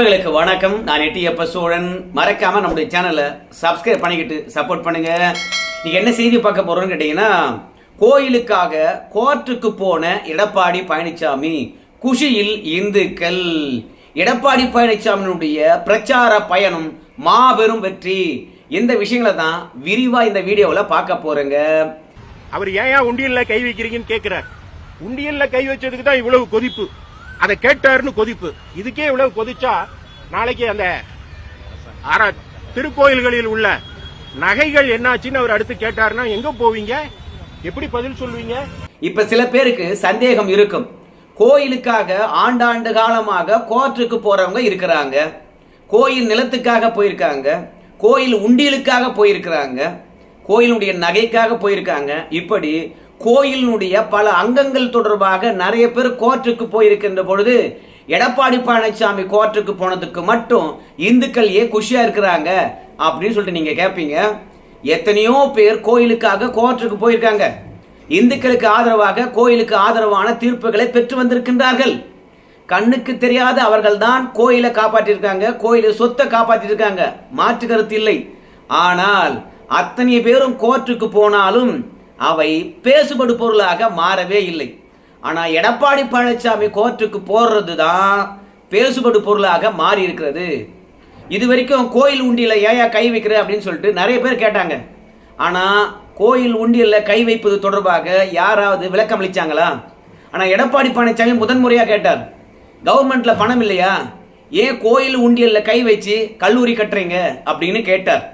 நண்பர்களுக்கு வணக்கம். நான் எட்டியப்ப சோழன் மறக்காம நம்முடைய சேனலை சப்ஸ்கிரைப் பண்ணிக்கிட்டு சப்போர்ட் பண்ணுங்க. நீங்க என்ன செய்தி பார்க்க போறோம்னு கேட்டீங்கன்னா கோயிலுக்காக கோர்ட்டுக்கு போன எடப்பாடி பழனிசாமி குஷியில் இந்துக்கள். எடப்பாடி பழனிசாமியினுடைய பிரச்சார பயணம் மாபெரும் வெற்றி. இந்த விஷயங்களை தான் விரிவா இந்த வீடியோவில் பார்க்க போறேங்க. அவர் ஏன் உண்டியல்ல கை வைக்கிறீங்கன்னு கேட்கிறார் உண்டியல்ல கை வச்சதுக்கு தான் இவ்வளவு கொதிப்பு. அதை கேட்டாருன்னு கொதிப்பு. இதுக்கே இவ்வளவு கொதிச்சா நாளைக்கு அந்த திருக்கோயில்களில் உள்ள நகைகள் என்னாச்சுன்னு அவர் அடுத்து கேட்டாருன்னா எங்க போவீங்க? எப்படி பதில் சொல்லுவீங்க? இப்ப சில பேருக்கு சந்தேகம் இருக்கும். கோயிலுக்காக ஆண்டாண்டு காலமாக கோர்ட்டுக்கு போறவங்க இருக்கிறாங்க. கோயில் நிலத்துக்காக போயிருக்காங்க. கோயில் உண்டியலுக்காக போயிருக்கிறாங்க. கோயிலுடைய நகைக்காக போயிருக்காங்க. இப்படி கோயிலினுடைய பல அங்கங்கள் தொடர்பாக நிறைய பேர் கோர்ட்டுக்கு போயிருக்கின்ற பொழுது எடப்பாடி பழனிசாமி கோர்ட்டுக்கு போனதுக்கு மட்டும் இந்துக்கள் ஏன் குஷியாக இருக்கிறாங்க அப்படின்னு சொல்லிட்டு நீங்கள் கேட்பீங்க எத்தனையோ பேர் கோயிலுக்காக கோர்ட்டுக்கு போயிருக்காங்க. இந்துக்களுக்கு ஆதரவாக கோயிலுக்கு ஆதரவான தீர்ப்புகளை பெற்று வந்திருக்கின்றார்கள். கண்ணுக்கு தெரியாத அவர்கள்தான் கோயிலை காப்பாற்றியிருக்காங்க கோயிலை சொத்தை காப்பாற்றியிருக்காங்க மாற்று கருத்து இல்லை. ஆனால் அத்தனை பேரும் கோர்ட்டுக்கு போனாலும் அவை பேசுபடு பொருளாக மாறவே இல்லை. ஆனா எடப்பாடி பழனிசாமி கோர்ட்டுக்கு போடுறது தான் பேசுபடு பொருளாக மாறி இருக்கிறது இது வரைக்கும் கோயில் உண்டியில ஏயா கை வைக்கிற அப்படின்னு சொல்லிட்டு நிறைய பேர் கேட்டாங்க. ஆனா கோயில் உண்டியல்ல கை வைப்பது தொடர்பாக யாராவது விளக்கம் அளிச்சாங்களா? ஆனா எடப்பாடி பழனிசாமி முதன்முறையா கேட்டார். கவர்மெண்ட்ல பணம் இல்லையா? ஏன் கோயில் உண்டியல்ல கை வச்சு கல்லூரி கட்டுறீங்க? அப்படின்னு கேட்டார்.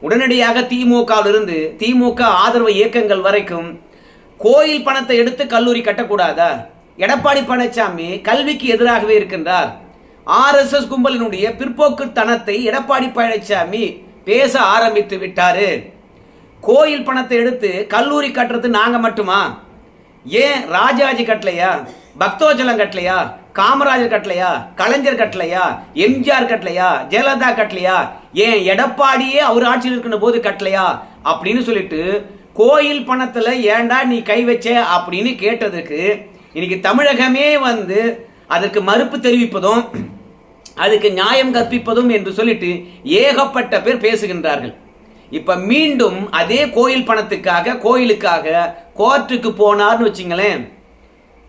உடனடியாக திமுகவிலிருந்து திமுக ஆதரவு இயக்கங்கள் வரைக்கும் கோயில் பணத்தை எடுத்து கல்லூரி கட்டக்கூடாதா? எடப்பாடி பழனிசாமி கல்விக்கு எதிராகவே இருக்கின்றார். ஆர்எஸ்எஸ் கும்பலினுடைய பிற்போக்குத்தனத்தை எடப்பாடி பழனிசாமி பேச ஆரம்பித்து விட்டாரு. கோயில் பணத்தை எடுத்து கல்லூரி கட்டுறது நாங்கள் மட்டுமா? ஏன் ராஜாஜி கட்டலையா? பக்தோஜலம் கட்டலையா? காமராஜர் கட்டலையா கலைஞர் கட்டலையா எம்ஜிஆர் கட்டலையா ஜெயலலிதா கட்டலையா ஏன் எடப்பாடியே அவர் ஆட்சியில் இருக்கின்ற போது கட்டலையா அப்படின்னு சொல்லிட்டு கோயில் பணத்துல ஏன்டா நீ கை வச்ச அப்படின்னு கேட்டதுக்கு இன்னைக்கு தமிழகமே வந்து அதற்கு மறுப்பு தெரிவிப்பதும் அதுக்கு நியாயம் கற்பிப்பதும் என்று சொல்லிட்டு ஏகப்பட்ட பேர் பேசுகின்றார்கள். இப்ப மீண்டும் அதே கோயில் பணத்துக்காக கோயிலுக்காக கோர்ட்டுக்கு போனார்னு வச்சுங்களேன்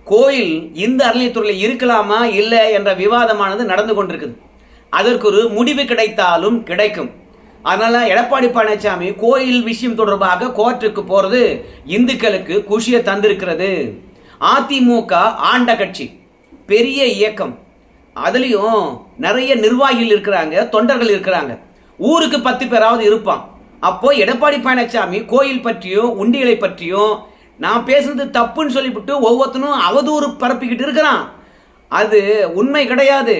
கோயில் இந்த அறநிலையத்துறையில் இருக்கலாமா இல்லை என்ற விவாதமானது நடந்து கொண்டிருக்குது. அதற்கு ஒரு முடிவு கிடைத்தாலும் கிடைக்கும். அதனால் எடப்பாடி பழனிசாமி கோயில் விஷயம் தொடர்பாக கோர்ட்டுக்கு போகிறது இந்துக்களுக்கு குஷியை தந்திருக்கிறது. அதிமுக ஆண்ட கட்சி பெரிய இயக்கம். அதுலேயும் நிறைய நிர்வாகிகள் இருக்கிறாங்க தொண்டர்கள் இருக்கிறாங்க. ஊருக்கு பத்து பேராவது இருப்பான். அப்போ எடப்பாடி பழனிசாமி கோயில் பற்றியும் உண்டிகளை பற்றியும் நான் பேசுறது தப்புன்னு சொல்லிவிட்டு ஒவ்வொருத்தனும் அவதூறு பரப்பிக்கிட்டு இருக்கிறான். அது உண்மை கிடையாது.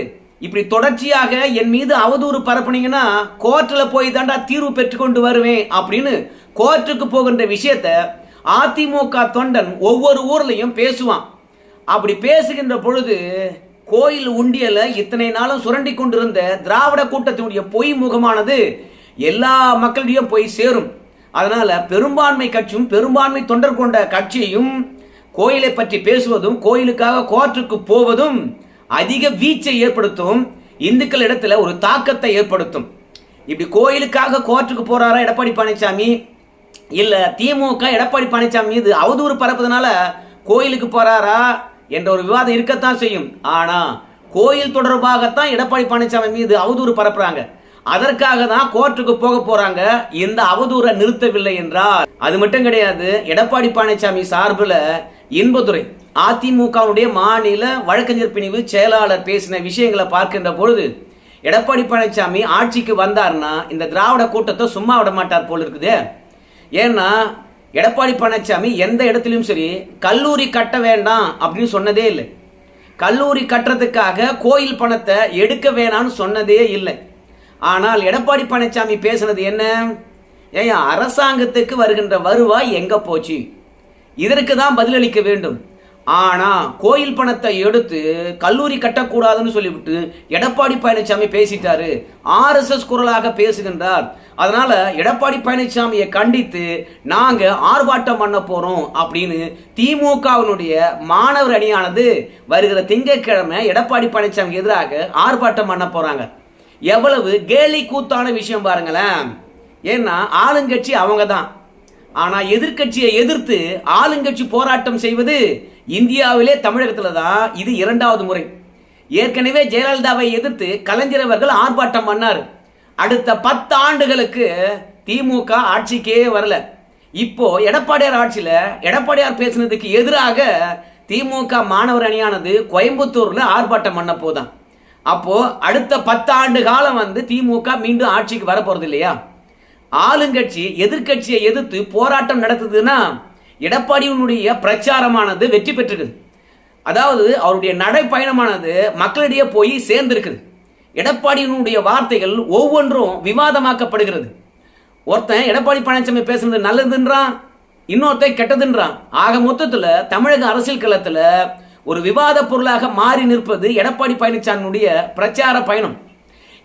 இப்படி தொடர்ச்சியாக என் மீது அவதூறு பரப்புனீங்கன்னா கோர்ட்டில் போய் தாண்டா தீர்வு பெற்றுக்கொண்டு வருவேன் அப்படின்னு கோர்ட்டுக்கு போகின்ற விஷயத்த அதிமுக தொண்டன் ஒவ்வொரு ஊர்லையும் பேசுவான். அப்படி பேசுகின்ற பொழுது கோயில் உண்டியல இத்தனை நாளும் சுரண்டி கொண்டிருந்த திராவிட கூட்டத்தினுடைய பொய் முகமானது எல்லா மக்களிடையும் போய் சேரும். அதனால பெரும்பான்மை கட்சியும் பெரும்பான்மை தொண்டர் கொண்ட கட்சியும் கோயிலை பற்றி பேசுவதும் கோயிலுக்காக கோர்ட்டுக்கு போவதும் அதிக வீச்சை ஏற்படுத்தும் இந்துக்கள் இடத்துல ஒரு தாக்கத்தை ஏற்படுத்தும். இப்படி கோயிலுக்காக கோர்ட்டுக்கு போறாரா எடப்பாடி பழனிசாமி? இல்ல திமுக எடப்பாடி பழனிசாமி இது அவதூறு பரப்புறதுனால கோயிலுக்கு போறாரா என்ற ஒரு விவாதம் இருக்கத்தான் செய்யும். ஆனா கோயில் தொடர்பாகத்தான் எடப்பாடி பழனிசாமி மீது அவதூறு பரப்புறாங்க. அதற்காக தான் கோர்ட்டுக்கு போக போறாங்க. இந்த அவதூறை நிறுத்தவில்லை என்றால் அது மட்டும் கிடையாது எடப்பாடி பழனிசாமி சார்பில் இன்பதுரை அதிமுகவுடைய மாநில வழக்கறிஞர் பிரிவு செயலாளர் பேசின விஷயங்களை பார்க்கின்ற பொழுது எடப்பாடி பழனிசாமி ஆட்சிக்கு வந்தார்னா இந்த திராவிட கூட்டத்தை சும்மா விட மாட்டார் போல் இருக்குது. ஏன்னா எடப்பாடி பழனிசாமி எந்த இடத்துலையும் சரி கல்லூரி கட்ட வேண்டாம் அப்படின்னு சொன்னதே இல்லை. கல்லூரி கட்டுறதுக்காக கோயில் பணத்தை எடுக்க வேணாம்னு சொன்னதே இல்லை. ஆனால் எடப்பாடி பழனிசாமி பேசுனது என்ன? ஏன் அரசாங்கத்துக்கு வருகின்ற வருவாய் எங்க போச்சு? இதற்கு தான் பதிலளிக்க வேண்டும். ஆனா கோயில் பணத்தை எடுத்து கல்லூரி கட்டக்கூடாதுன்னு சொல்லிவிட்டு எடப்பாடி பழனிசாமி பேசிட்டாரு. ஆர்எஸ்எஸ் குரலாக பேசுகின்றார். அதனால எடப்பாடி பழனிசாமியை கண்டித்து நாங்க ஆர்ப்பாட்டம் பண்ண போறோம் அப்படின்னு திமுகவினுடைய மாணவர் அணியானது வருகிற திங்கட்கிழமை எடப்பாடி பழனிசாமி எதிராக ஆர்ப்பாட்டம் பண்ண போறாங்க. எவ்வளவு கேலி கூத்தான விஷயம் பாருங்களேன். ஏன்னா ஆளுங்கட்சி அவங்க தான் ஆனால் எதிர்க்கட்சியை எதிர்த்து ஆளுங்கட்சி போராட்டம் செய்வது இந்தியாவிலே தமிழகத்தில் தான் இது இரண்டாவது முறை. ஏற்கனவே ஜெயலலிதாவை எதிர்த்து கலைஞர் அவர்கள் ஆர்ப்பாட்டம் பண்ணார். அடுத்த பத்து ஆண்டுகளுக்கு திமுக ஆட்சிக்கே வரல. இப்போ எடப்பாடியார் ஆட்சியில் எடப்பாடியார் பேசினதுக்கு எதிராக திமுக மாணவர் அணியானது கோயம்புத்தூரில் ஆர்ப்பாட்டம் பண்ண போதான் அப்போ அடுத்த பத்து ஆண்டு காலம் வந்து திமுக மீண்டும் ஆட்சிக்கு வரப்போறது இல்லையா? ஆளுங்கட்சி எதிர்க்கட்சியை எதிர்த்து போராட்டம் நடத்துதுன்னா எடப்பாடியினுடைய பிரச்சாரமானது வெற்றி பெற்றிருக்குது. அதாவது அவருடைய நடைப்பயணமானது மக்களிடையே போய் சேர்ந்திருக்குது. எடப்பாடியினுடைய வார்த்தைகள் ஒவ்வொன்றும் விவாதமாக்கப்படுகிறது. ஒருத்தன் எடப்பாடி பழனிசாமி பேசுனது நல்லதுன்றான் இன்னொருத்தன் கெட்டதுன்றான். ஆக மொத்தத்தில் தமிழக அரசியல் களத்தில் ஒரு விவாத பொருளாக மாறி நிற்பது எடப்பாடி பழனிசாமியுடைய பிரச்சார பயணம்.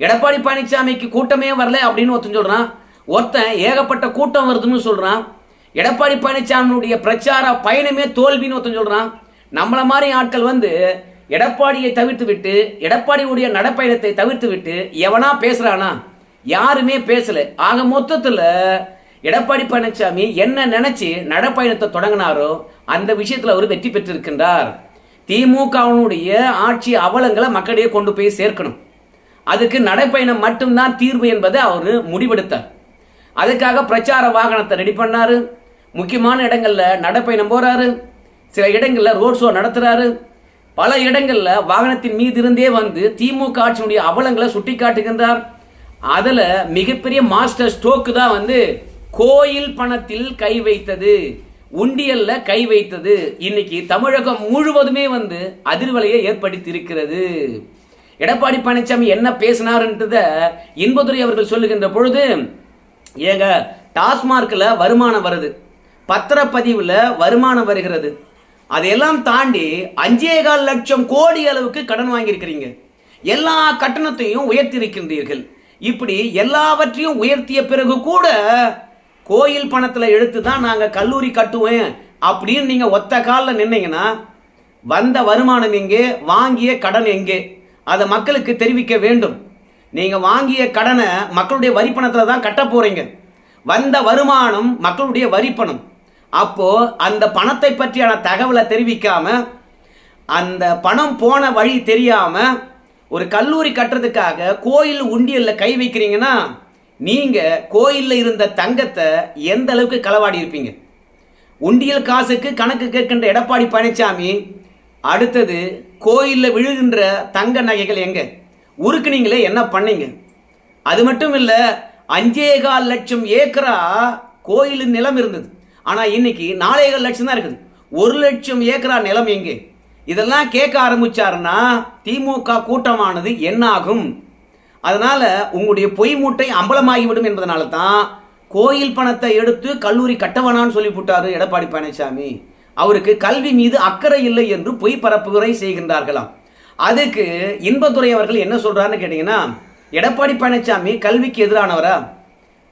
எடப்பாடி பழனிசாமிக்கு கூட்டமே வரல அப்படின்னு ஒருத்தன் சொல்கிறான் ஒருத்தன் ஏகப்பட்ட கூட்டம் வருதுன்னு சொல்கிறான் எடப்பாடி பழனிசாமியுடைய பிரச்சார பயணமே தோல்வின்னு ஒருத்தன் சொல்கிறான் நம்மளை மாதிரி ஆட்கள் வந்து எடப்பாடியை தவிர்த்து விட்டு எடப்பாடியுடைய நடப்பயணத்தை தவிர்த்து விட்டு எவனா பேசுகிறானா யாருமே பேசலை. ஆக மொத்தத்தில் எடப்பாடி பழனிசாமி என்ன நினைச்சு நடப்பயணத்தை தொடங்கினாரோ அந்த விஷயத்தில் அவர் வெற்றி பெற்றிருக்கின்றார். திமுகவினுடைய ஆட்சி அவலங்களை மக்களிடையே கொண்டு போய் சேர்க்கணும். அதுக்கு நடைப்பயணம் மட்டும்தான் தீர்வு என்பதை அவர் முடிவெடுத்தார். அதுக்காக பிரச்சார வாகனத்தை ரெடி பண்ணார். முக்கியமான இடங்களில் நடைப்பயணம் போகிறாரு சில இடங்களில் ரோட் ஷோ நடத்துகிறாரு பல இடங்களில் வாகனத்தின் மீது இருந்தே வந்து திமுக ஆட்சியினுடைய அவலங்களை சுட்டி காட்டுகின்றார் அதில் மிகப்பெரிய மாஸ்டர் ஸ்டோக்கு தான் வந்து கோயில் பணத்தில் கை வைத்தது. உண்டியல்ல கை வைத்தது. இன்னைக்கு தமிழகம் முழுவதுமே வந்து அதிர்வலையை ஏற்படுத்தி இருக்கிறது எடப்பாடி பழனிசாமி என்ன பேசினாருன்றத இன்பதுரை அவர்கள் சொல்லுகின்ற பொழுது ஏங்க டாஸ்மார்க்கில் வருமானம் வருது. பத்திரப்பதிவில் வருமானம் வருகிறது. அதையெல்லாம் தாண்டி அஞ்சே கால் லட்சம் கோடி அளவுக்கு கடன் வாங்கியிருக்கிறீங்க. எல்லா கட்டணத்தையும் உயர்த்தியிருக்கின்றீர்கள். இப்படி எல்லாவற்றையும் உயர்த்திய பிறகு கூட கோயில் பணத்தில் எடுத்து தான் நாங்கள் கல்லூரி கட்டுவேன் அப்படின்னு நீங்கள் ஒத்த காலில் நின்னீங்கன்னா வந்த வருமானம் எங்கே வாங்கிய கடன் எங்கே? அதை மக்களுக்கு தெரிவிக்க வேண்டும். நீங்கள் வாங்கிய கடனை மக்களுடைய வரி தான் கட்ட போகிறீங்க வந்த வருமானம் மக்களுடைய வரி பணம் அந்த பணத்தை பற்றியான தகவலை தெரிவிக்காம அந்த பணம் போன வழி தெரியாமல் ஒரு கல்லூரி கட்டுறதுக்காக கோயில் உண்டியலில் கை வைக்கிறீங்கன்னா நீங்க கோயில்ல இருந்த தங்கத்தை எந்த அளவுக்கு களவாடி இருப்பீங்க? உண்டியல் காசுக்கு கணக்கு கேட்கின்ற எடப்பாடி பழனிசாமி அடுத்தது கோயிலில் விழுகின்ற தங்க நகைகள் எங்க? உருக்குனீங்களே என்ன பண்ணீங்க? அது மட்டும் இல்லை அஞ்சே கால் லட்சம் ஏக்கரா கோயிலின் நிலம் இருந்தது. ஆனால் இன்னைக்கு நாலே கால் லட்சம் தான் இருக்குது. ஒரு லட்சம் ஏக்கரா நிலம் எங்கே? இதெல்லாம் கேட்க ஆரம்பிச்சாருன்னா திமுக கூட்டமானது என்ன ஆகும் அதனால் உங்களுடைய பொய் மூட்டை அம்பலமாகிவிடும் என்பதனால தான் கோயில் பணத்தை எடுத்து கல்லூரி கட்டவனான்னு சொல்லி போட்டாரு எடப்பாடி பழனிசாமி. அவருக்கு கல்வி மீது அக்கறை இல்லை என்று பொய் பரப்புரை செய்கின்றார்களாம். அதுக்கு இன்பத்துறை அவர்கள் என்ன சொல்கிறாருன்னு கேட்டிங்கன்னா எடப்பாடி பழனிசாமி கல்விக்கு எதிரானவரா?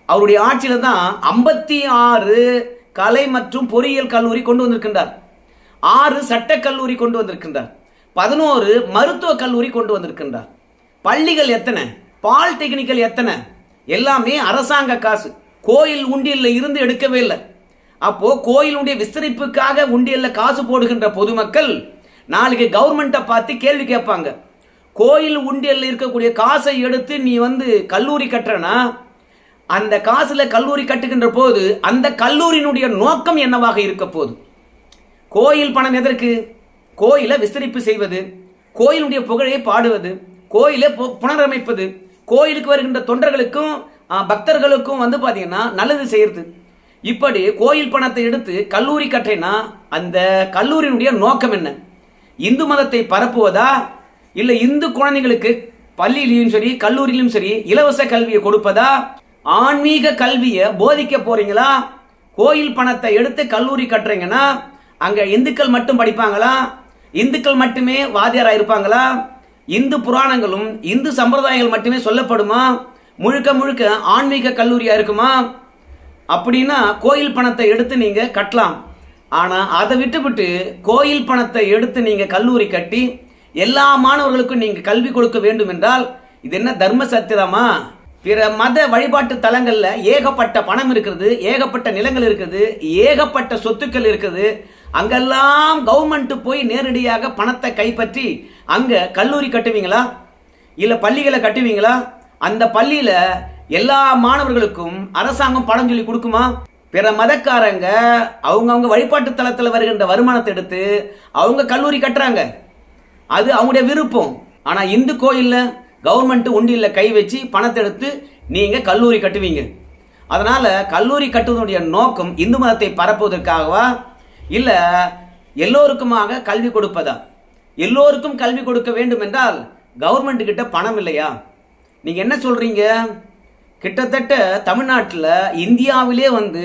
அவருடைய ஆட்சியில் தான் ஐம்பத்தி ஆறு கலை மற்றும் பொறியியல் கல்லூரி கொண்டு வந்திருக்கின்றார். ஆறு சட்டக் கல்லூரி கொண்டு வந்திருக்கின்றார். பதினோரு மருத்துவக் கல்லூரி கொண்டு வந்திருக்கின்றார். பள்ளிகள் எத்தனை? பாலிடெக்னிக்கல் எத்தனை? எல்லாமே அரசாங்க காசு. கோயில் உண்டியல்ல இருந்து எடுக்கவே இல்லை. அப்போ கோயிலுடைய விஸ்தரிப்புக்காக உண்டியல்ல காசு போடுகின்ற பொதுமக்கள் நாளைக்கு கவர்மெண்ட்டை பார்த்து கேள்வி கேட்பாங்க. கோயில் உண்டியல்ல இருக்கக்கூடிய காசை எடுத்து நீ வந்து கல்லூரி கட்டுறனா? அந்த காசில் கல்லூரி கட்டுகின்ற போது அந்த கல்லூரியினுடைய நோக்கம் என்னவாக இருக்க போகுது கோயில் பணம் எதற்கு? கோயிலை விஸ்தரிப்பு செய்வது. கோயிலுடைய புகழை பாடுவது. கோயிலை பு- புனரமைப்பது. கோயிலுக்கு வருகின்ற தொண்டர்களுக்கும் பக்தர்களுக்கும் வந்து பார்த்தீங்கன்னா நல்லது செய்யறது. இப்படி கோயில் பணத்தை எடுத்து கல்லூரி கட்டுறேன்னா அந்த கல்லூரியினுடைய நோக்கம் என்ன? இந்து மதத்தை பரப்புவதா? இல்லை இந்து குழந்தைகளுக்கு பள்ளியிலையும் சரி கல்லூரியிலும் சரி இலவச கல்வியை கொடுப்பதா? ஆன்மீக கல்வியை போதிக்க போறீங்களா? கோயில் பணத்தை எடுத்து கல்லூரி கட்டுறீங்கன்னா அங்கே இந்துக்கள் மட்டும் படிப்பாங்களா? இந்துக்கள் மட்டுமே வாதியாராக இருப்பாங்களா? இந்து புராணங்களும் இந்து சம்பிரதாயங்கள் மட்டுமே சொல்லப்படுமா? முழுக்க முழுக்க ஆன்மீக கல்லூரியா இருக்குமா? அப்படின்னா கோயில் பணத்தை எடுத்து நீங்க கட்டலாம். ஆனா அதை விட்டுவிட்டு கோயில் பணத்தை எடுத்து நீங்க கல்லூரி கட்டி எல்லா மாணவர்களுக்கும் நீங்க கல்வி கொடுக்க வேண்டும் என்றால் இது என்ன தர்ம சத்திரமா பிற மத வழிபாட்டு தலங்களில் ஏகப்பட்ட பணம் இருக்குது ஏகப்பட்ட நிலங்கள் இருக்குது ஏகப்பட்ட சொத்துக்கள் இருக்குது. அங்கெல்லாம் கவர்மெண்ட் போய் நேரடியாக பணத்தை கைப்பற்றி அங்கே கல்லூரி கட்டுவீங்களா? இல்லை பள்ளிகளை கட்டுவீங்களா? அந்த பள்ளியில் எல்லா மாணவர்களுக்கும் அரசாங்கம் பணம் சொல்லி கொடுக்குமா? பிற மதக்காரங்க அவங்கவுங்க வழிபாட்டு தலத்தில் வருகின்ற வருமானத்தை எடுத்து அவங்க கல்லூரி கட்டுறாங்க. அது அவங்களுடைய விருப்பம். ஆனால் இந்து கோயிலில் கவர்மெண்ட் உண்டியில் கை வச்சு பணத்தை எடுத்து நீங்கள் கல்லூரி கட்டுவீங்க. அதனால் கல்லூரி கட்டுவதனுடைய நோக்கம் இந்து மதத்தை பரப்புவதற்காகவா? இல்லை எல்லோருக்குமாக கல்வி கொடுப்பதா? எல்லோருக்கும் கல்வி கொடுக்க வேண்டும் என்றால் கவர்மெண்ட் கிட்ட பணம் இல்லையா? நீங்கள் என்ன சொல்கிறீங்க கிட்டத்தட்ட தமிழ்நாட்டில் இந்தியாவிலே வந்து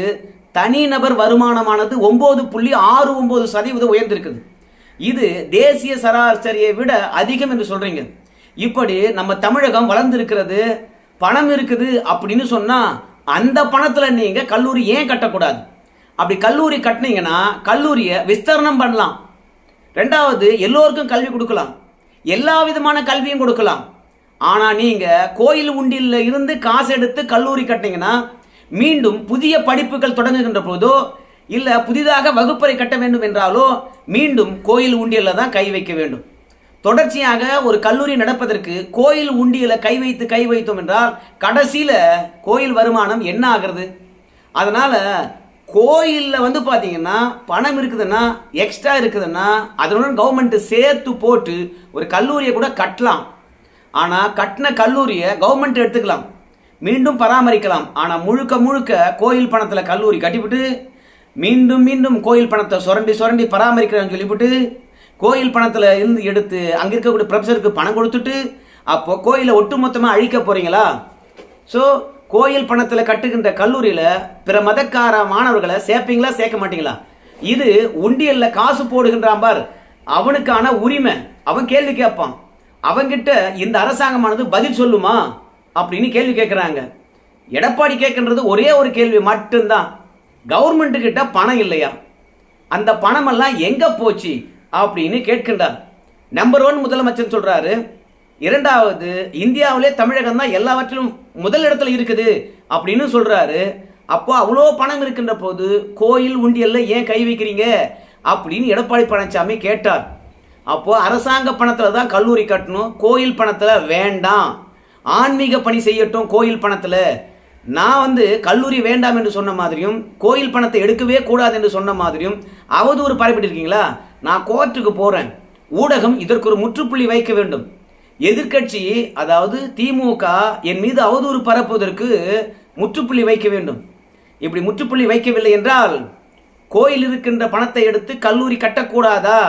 தனிநபர் வருமானமானது ஒம்பது புள்ளி ஆறு ஒம்பது சதவீதம் உயர்ந்திருக்குது. இது தேசிய சராசரியை விட அதிகம் என்று சொல்கிறீங்க இப்படி நம்ம தமிழகம் வளர்ந்திருக்கிறது பணம் இருக்குது அப்படின்னு சொன்னால் அந்த பணத்தில் நீங்கள் கல்லூரி ஏன் கட்டக்கூடாது? அப்படி கல்லூரி கட்டினீங்கன்னா கல்லூரியை விஸ்தரணம் பண்ணலாம். ரெண்டாவது எல்லோருக்கும் கல்வி கொடுக்கலாம். எல்லா விதமான கல்வியும் கொடுக்கலாம். ஆனால் நீங்கள் கோயில் உண்டியில் இருந்து காசு எடுத்து கல்லூரி கட்டினீங்கன்னா மீண்டும் புதிய படிப்புகள் தொடங்குகின்ற போதோ இல்லை புதிதாக வகுப்பறை கட்ட வேண்டும் என்றாலோ மீண்டும் கோயில் உண்டியலில் தான் கை வைக்க வேண்டும். தொடர்ச்சியாக ஒரு கல்லூரி நடப்பதற்கு கோயில் உண்டியில் கை வைத்து கை வைத்தோம் என்றால் கடைசியில் கோயில் வருமானம் என்ன ஆகிறது? அதனால் கோயிலில் வந்து பார்த்தீங்கன்னா பணம் இருக்குதுன்னா எக்ஸ்ட்ரா இருக்குதுன்னா அதனுடன் கவர்மெண்ட்டு சேர்த்து போட்டு ஒரு கல்லூரியை கூட கட்டலாம். ஆனால் கட்டின கல்லூரியை கவர்மெண்ட் எடுத்துக்கலாம். மீண்டும் பராமரிக்கலாம். ஆனால் முழுக்க முழுக்க கோயில் பணத்தில் கல்லூரி கட்டிவிட்டு மீண்டும் மீண்டும் கோயில் பணத்தை சுரண்டி சுரண்டி பராமரிக்கிறேன்னு சொல்லிவிட்டு கோயில் பணத்தில் இருந்து எடுத்து அங்கே இருக்கக்கூடிய ப்ரொஃபஸருக்கு பணம் கொடுத்துட்டு அப்போது கோயிலை ஒட்டுமொத்தமாக அழிக்க போகிறீங்களா ஸோ கோயில் பணத்தில் கட்டுகின்ற கல்லூரியில் பிற மதக்கார மாணவர்களை சேர்ப்பீங்களா சேர்க்க மாட்டீங்களா? இது உண்டியல்ல காசு போடுகின்றான் பார். அவனுக்கான உரிமை. அவன் கேள்வி கேட்பான். அவங்கிட்ட இந்த அரசாங்கமானது பதில் சொல்லுமா? அப்படின்னு கேள்வி கேட்குறாங்க. எடப்பாடி கேட்கின்றது ஒரே ஒரு கேள்வி மட்டும்தான். கவர்மெண்ட்டு கிட்ட பணம் இல்லையா? அந்த பணமெல்லாம் எங்கே போச்சு? அப்படின்னு கேட்கின்றார். நம்பர் ஒன் முதலமைச்சர் சொல்கிறாரு இரண்டாவது இந்தியாவிலே தமிழகம் தான் எல்லாவற்றிலும் முதல் இடத்துல இருக்குது அப்படின்னு சொல்கிறாரு அப்போ அவ்வளோ பணம் இருக்கின்ற போது கோயில் உண்டியல்ல ஏன் கை வைக்கிறீங்க? அப்படின்னு எடப்பாடி பழனிசாமி கேட்டார். அப்போது அரசாங்க பணத்தில் தான் கல்லூரி கட்டணும் கோயில் பணத்தில் வேண்டாம். ஆன்மீக பணி செய்யட்டும் கோயில் பணத்தில். நான் வந்து கல்லூரி வேண்டாம் என்று சொன்ன மாதிரியும் கோயில் பணத்தை எடுக்கவே கூடாது என்று சொன்ன மாதிரியும் அவதூறு பரப்பிட்டு இருக்கீங்களா நான் கோர்ட்டுக்கு போகிறேன் ஊடகம் இதற்கு ஒரு முற்றுப்புள்ளி வைக்க வேண்டும். எதிர்க்கட்சி அதாவது திமுக என் மீது அவதூறு பரப்புவதற்கு முற்றுப்புள்ளி வைக்க வேண்டும். இப்படி முற்றுப்புள்ளி வைக்கவில்லை என்றால் கோயில் இருக்கின்ற பணத்தை எடுத்து கல்லூரி கட்டக்கூடாதா?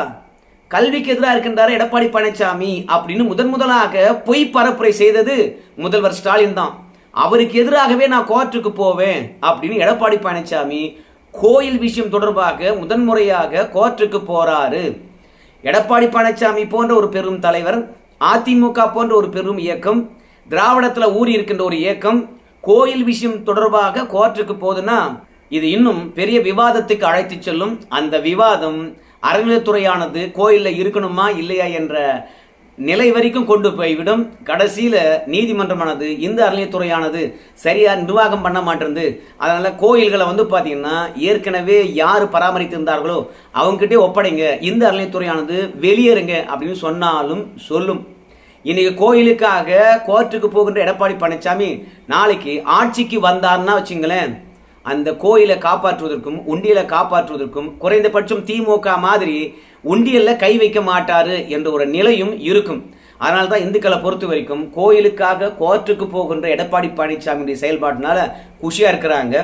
கல்விக்கு எதிராக இருக்கின்றார் எடப்பாடி பழனிசாமி? அப்படின்னு முதன் முதலாக பொய் பரப்புரை செய்தது முதல்வர் ஸ்டாலின் தான். அவருக்கு எதிராகவே நான் கோர்ட்டுக்கு போவேன் அப்படின்னு எடப்பாடி பழனிசாமி கோயில் விஷயம் தொடர்பாக முதன்முறையாக கோர்ட்டுக்கு போறாரு. எடப்பாடி பழனிசாமி போன்ற ஒரு பெரும் தலைவர் அதிமுக போன்ற ஒரு பெரும் இயக்கம் திராவிடத்தில் ஊறி இருக்கின்ற ஒரு இயக்கம் கோயில் விஷயம் தொடர்பாக கோர்ட்டுக்கு போதுன்னா இது இன்னும் பெரிய விவாதத்துக்கு அழைத்து செல்லும். அந்த விவாதம் அறநிலைத்துறையானது கோயிலில் இருக்கணுமா இல்லையா என்ற நிலை வரைக்கும் கொண்டு போய்விடும். கடைசியில் நீதிமன்றமானது இந்த அறநிலையத்துறையானது சரியாக நிர்வாகம் பண்ண மாட்டேங்குது அதனால் கோயில்களை வந்து பார்த்திங்கன்னா ஏற்கனவே யார் பராமரித்திருந்தார்களோ அவங்ககிட்டே ஒப்படைங்க. இந்த அறநிலையத்துறையானது வெளியேறுங்க அப்படின்னு சொன்னாலும் சொல்லும். இன்னைக்கு கோயிலுக்காக கோர்ட்டுக்கு போகின்ற எடப்பாடி பழனிசாமி நாளைக்கு ஆட்சிக்கு வந்தார்னா வச்சுங்களேன் அந்த கோயிலை காப்பாற்றுவதற்கும் உண்டியலை காப்பாற்றுவதற்கும் குறைந்தபட்சம் திமுக மாதிரி உண்டியல்ல கை வைக்க மாட்டாரு என்ற ஒரு நிலையும் இருக்கும். அதனால தான் இந்துக்களை பொறுத்த வரைக்கும் கோயிலுக்காக கோர்ட்டுக்கு போகின்ற எடப்பாடி பழனிசாமியுடைய செயல்பாட்டினால குஷியாக இருக்கிறாங்க.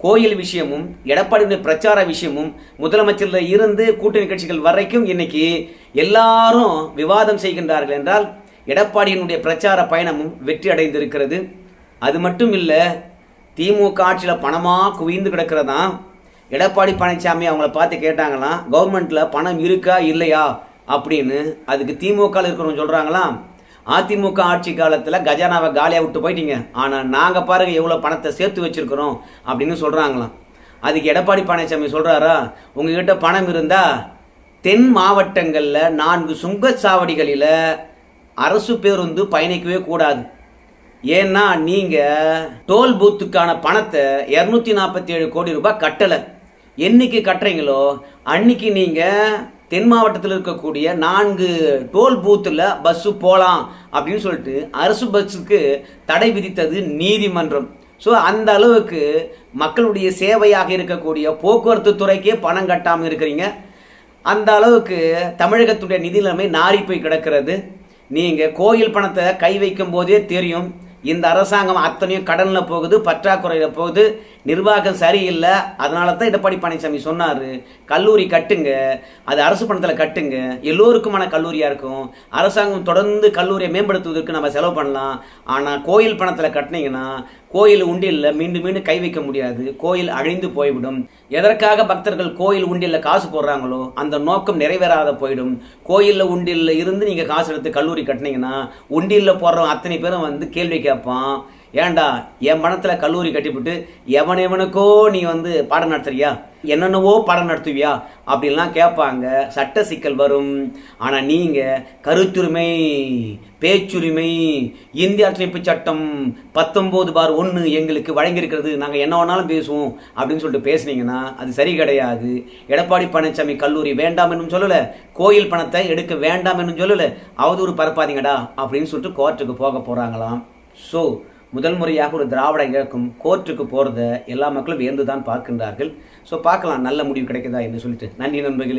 கோயில் விஷயமும் எடப்பாடியுடைய பிரச்சார விஷயமும் முதலமைச்சரில் இருந்து கூட்டணி கட்சிகள் வரைக்கும் இன்னைக்கு எல்லாரும் விவாதம் செய்கின்றார்கள் என்றால் எடப்பாடியினுடைய பிரச்சார பயணமும் வெற்றி அடைந்திருக்கிறது. அது மட்டும் இல்லை திமுக ஆட்சியில் பணமாக குவிந்து கிடக்கிறதான் எடப்பாடி பழனிசாமி அவங்கள பார்த்து கேட்டாங்களாம் கவர்மெண்ட்டில் பணம் இருக்கா இல்லையா? அப்படின்னு அதுக்கு திமுகவில் இருக்கிறவங்க சொல்கிறாங்களாம் அதிமுக ஆட்சி காலத்தில் கஜானாவை காலியாக விட்டு போயிட்டீங்க. ஆனால் நாங்கள் பாருங்க எவ்வளோ பணத்தை சேர்த்து வச்சிருக்கிறோம் அப்படின்னு சொல்கிறாங்களாம் அதுக்கு எடப்பாடி பழனிசாமி சொல்கிறாரா உங்ககிட்ட பணம் இருந்தால் தென் மாவட்டங்களில் நான்கு சுங்கச்சாவடிகளில் அரசு பேருந்து பயணிக்கவே கூடாது. ஏன்னா நீங்கள் டோல் பூத்துக்கான பணத்தை இரநூத்தி நாற்பத்தி ஏழு கோடி ரூபாய் கட்டலை. என்னைக்கு கட்டுறீங்களோ அன்னைக்கு நீங்கள் தென் மாவட்டத்தில் இருக்கக்கூடிய நான்கு டோல் பூத்தில் பஸ்ஸு போகலாம் அப்படின்னு சொல்லிட்டு அரசு பஸ்ஸுக்கு தடை விதித்தது நீதிமன்றம். ஸோ அந்த அளவுக்கு மக்களுடைய சேவையாக இருக்கக்கூடிய போக்குவரத்து துறைக்கே பணம் கட்டாமல் இருக்கிறீங்க. அந்த அளவுக்கு தமிழகத்துடைய நிதி நிலைமை நாறி போய் கிடக்கிறது. நீங்கள் கோயில் பணத்தை கை வைக்கும் போதே தெரியும். இந்த அரசாங்கம் அத்தனையும் கடனில் போகுது பற்றாக்குறையில் போகுது. நிர்வாகம் சரியில்லை அதனால தான் எடப்பாடி பழனிசாமி சொன்னார். கல்லூரி கட்டுங்க அது அரசு பணத்தில் கட்டுங்க. எல்லோருக்குமான கல்லூரியாக இருக்கும். அரசாங்கம் தொடர்ந்து கல்லூரியை மேம்படுத்துவதற்கு நம்ம செலவு பண்ணலாம். ஆனால் கோயில் பணத்தில் கட்டினீங்கன்னா கோயில் உண்டியலில் மீண்டும் மீண்டும் கை வைக்க முடியாது. கோயில் அழிந்து போய்விடும். எதற்காக பக்தர்கள் கோயில் உண்டியலில் காசு போடுறாங்களோ அந்த நோக்கம் நிறைவேறாத போயிடும். கோயிலில் உண்டியலில் இருந்து நீங்கள் காசு எடுத்து கல்லூரி கட்டினீங்கன்னா உண்டியலில் போடுறவன் அத்தனை பேரும் வந்து கேள்வி கேட்பான். ஏன்டா என் பணத்தில் கல்லூரி கட்டிவிட்டு எவன் எவனுக்கோ நீ வந்து பாடம் நடத்துறியா? என்னென்னவோ பாடம் நடத்துவியா? அப்படின்லாம் கேட்பாங்க சட்ட சிக்கல் வரும். ஆனால் நீங்கள் கருத்துரிமை பேச்சுரிமை இந்திய அரசமைப்பு சட்டம் பத்தொம்போது பார் ஒன்று எங்களுக்கு வழங்கியிருக்கிறது நாங்கள் என்ன வேணாலும் பேசுவோம் அப்படின்னு சொல்லிட்டு பேசுனீங்கன்னா அது சரி கிடையாது. எடப்பாடி பழனிசாமி கல்லூரி வேண்டாம் என்னும் சொல்லலை. கோயில் பணத்தை எடுக்க வேண்டாம் என்னும் சொல்லலை. அவதூறு பரப்பாதீங்கடா அப்படின்னு சொல்லிட்டு கோர்ட்டுக்கு போக போகிறாங்களாம் ஸோ முதல் முறையாக ஒரு திராவிட இயக்கம் கோர்ட்டுக்கு போகிறத எல்லா மக்களும் வியந்து தான் பார்க்கின்றார்கள். ஸோ பார்க்கலாம் நல்ல முடிவு கிடைக்குதா என்று சொல்லிட்டு. நன்றி நண்பர்களே.